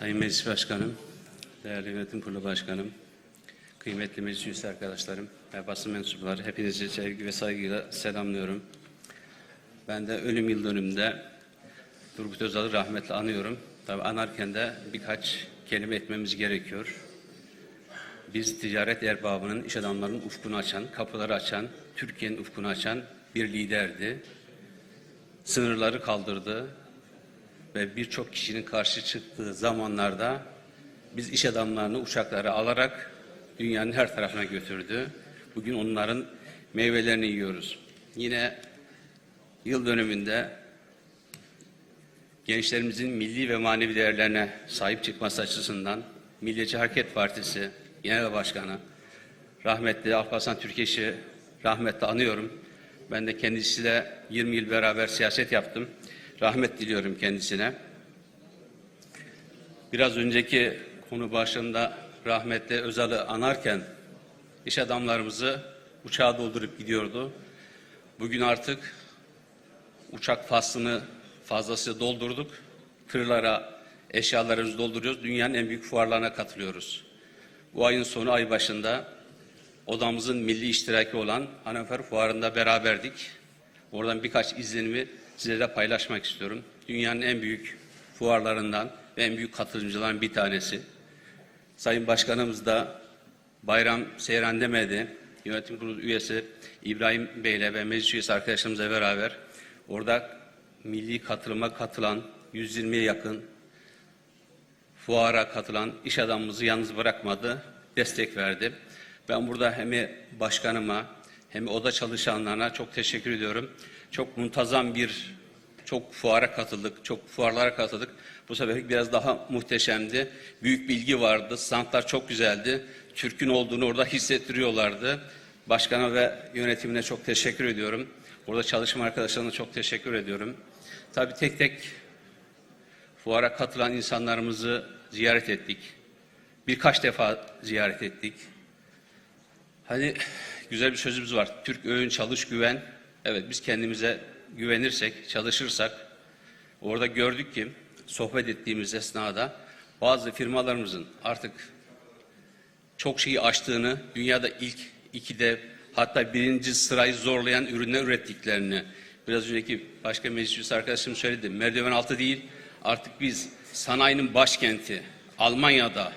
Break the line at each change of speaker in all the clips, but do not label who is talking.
Sayın Meclis Başkanım, değerli yönetim kurulu başkanım, kıymetli meclis üyesi arkadaşlarım ve basın mensupları hepinizi sevgi ve saygıyla selamlıyorum. Ben de ölüm yıl dönümünde Turgut Özal'ı rahmetle anıyorum. Tabii anarken de birkaç kelime etmemiz gerekiyor. Biz ticaret erbabının, iş adamlarının ufkunu açan, kapıları açan, Türkiye'nin ufkunu açan bir liderdi. Sınırları kaldırdı, ve birçok kişinin karşı çıktığı zamanlarda biz iş adamlarını uçaklara alarak dünyanın her tarafına götürdü. Bugün onların meyvelerini yiyoruz. Yine yıl dönümünde gençlerimizin milli ve manevi değerlerine sahip çıkması açısından Milliyetçi Hareket Partisi Genel Başkanı rahmetli Alparslan Türkeş'i rahmetle anıyorum. Ben de kendisiyle 20 yıl beraber siyaset yaptım. Rahmet diliyorum kendisine. Biraz önceki konu başında rahmetli Özal'ı anarken iş adamlarımızı uçağa doldurup gidiyordu. Bugün artık uçak faslını fazlasıyla doldurduk. Tırlara eşyalarımızı dolduruyoruz. Dünyanın en büyük fuarlarına katılıyoruz. Bu ayın sonu ay başında odamızın milli iştiraki olan Hannover Fuarı'nda beraberdik. Oradan birkaç izlenimi size paylaşmak istiyorum. Dünyanın en büyük fuarlarından ve en büyük katılımcıların bir tanesi. Sayın Başkanımız da Bayram Seyran demedi. Yönetim Kurulu üyesi İbrahim Bey ile ve meclis üyesi arkadaşlarımızla beraber orada milli katılıma katılan 120'ye yakın fuara katılan iş adamımızı yalnız bırakmadı, destek verdi. Ben burada hem başkanıma hem oda çalışanlarına çok teşekkür ediyorum. Çok muntazam bir, çok fuara katıldık, çok fuarlara katıldık. Bu sefer biraz daha muhteşemdi. Büyük bilgi vardı, standlar çok güzeldi. Türk'ün olduğunu orada hissettiriyorlardı. Başkana ve yönetimine çok teşekkür ediyorum. Orada çalışma arkadaşlarına çok teşekkür ediyorum. Tabii tek tek fuara katılan insanlarımızı ziyaret ettik. Birkaç defa ziyaret ettik. Hani güzel bir sözümüz var. Türk öğün çalış güven. Evet biz kendimize güvenirsek, çalışırsak orada gördük ki sohbet ettiğimiz esnada bazı firmalarımızın artık çok şeyi aştığını, dünyada ilk ikide hatta birinci sırayı zorlayan ürünler ürettiklerini biraz önceki başka meclis üyesi arkadaşım söyledi. Merdiven altı değil artık biz sanayinin başkenti Almanya'da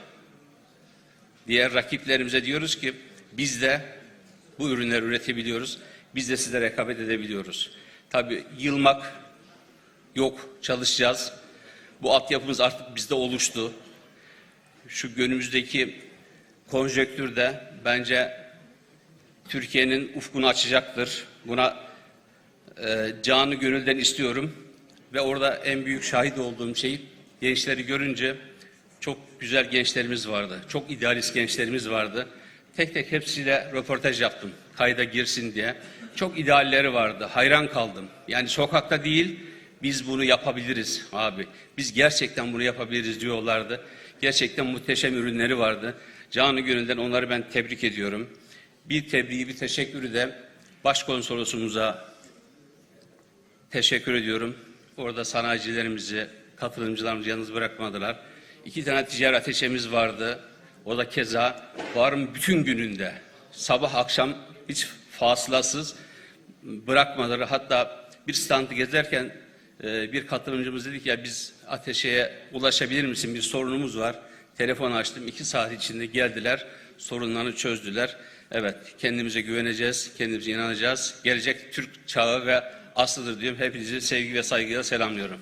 diğer rakiplerimize diyoruz ki biz de bu ürünleri üretebiliyoruz. Biz de size rekabet edebiliyoruz. Tabii yılmak yok, çalışacağız. Bu altyapımız artık bizde oluştu. Şu günümüzdeki konjektürde bence Türkiye'nin ufkunu açacaktır. Buna e, canı gönülden istiyorum. Ve orada en büyük şahit olduğum şey gençleri görünce çok güzel gençlerimiz vardı. Çok idealist gençlerimiz vardı. Tek tek hepsiyle röportaj yaptım. Kayda girsin diye. Çok idealleri vardı. Hayran kaldım. Yani sokakta değil biz bunu yapabiliriz abi. Biz gerçekten bunu yapabiliriz diyorlardı. Gerçekten muhteşem ürünleri vardı. Canı gönülden onları ben tebrik ediyorum. Bir tebriği, bir teşekkürü de başkonsolosumuza teşekkür ediyorum. Orada sanayicilerimizi, katılımcılarımızı yalnız bırakmadılar. İki tane ticari ateşemiz vardı. O da keza varım bütün gününde sabah akşam hiç fasılasız bırakmadılar. Hatta bir standı gezerken e, bir katılımcımız dedi ki ya biz ateşeye ulaşabilir misin bir sorunumuz var. Telefon açtım iki saat içinde geldiler sorunlarını çözdüler. Evet kendimize güveneceğiz, kendimize inanacağız. Gelecek Türk çağı ve aslıdır diyorum. Hepinizi sevgi ve saygıyla selamlıyorum.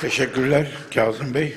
Teşekkürler Kazım Bey.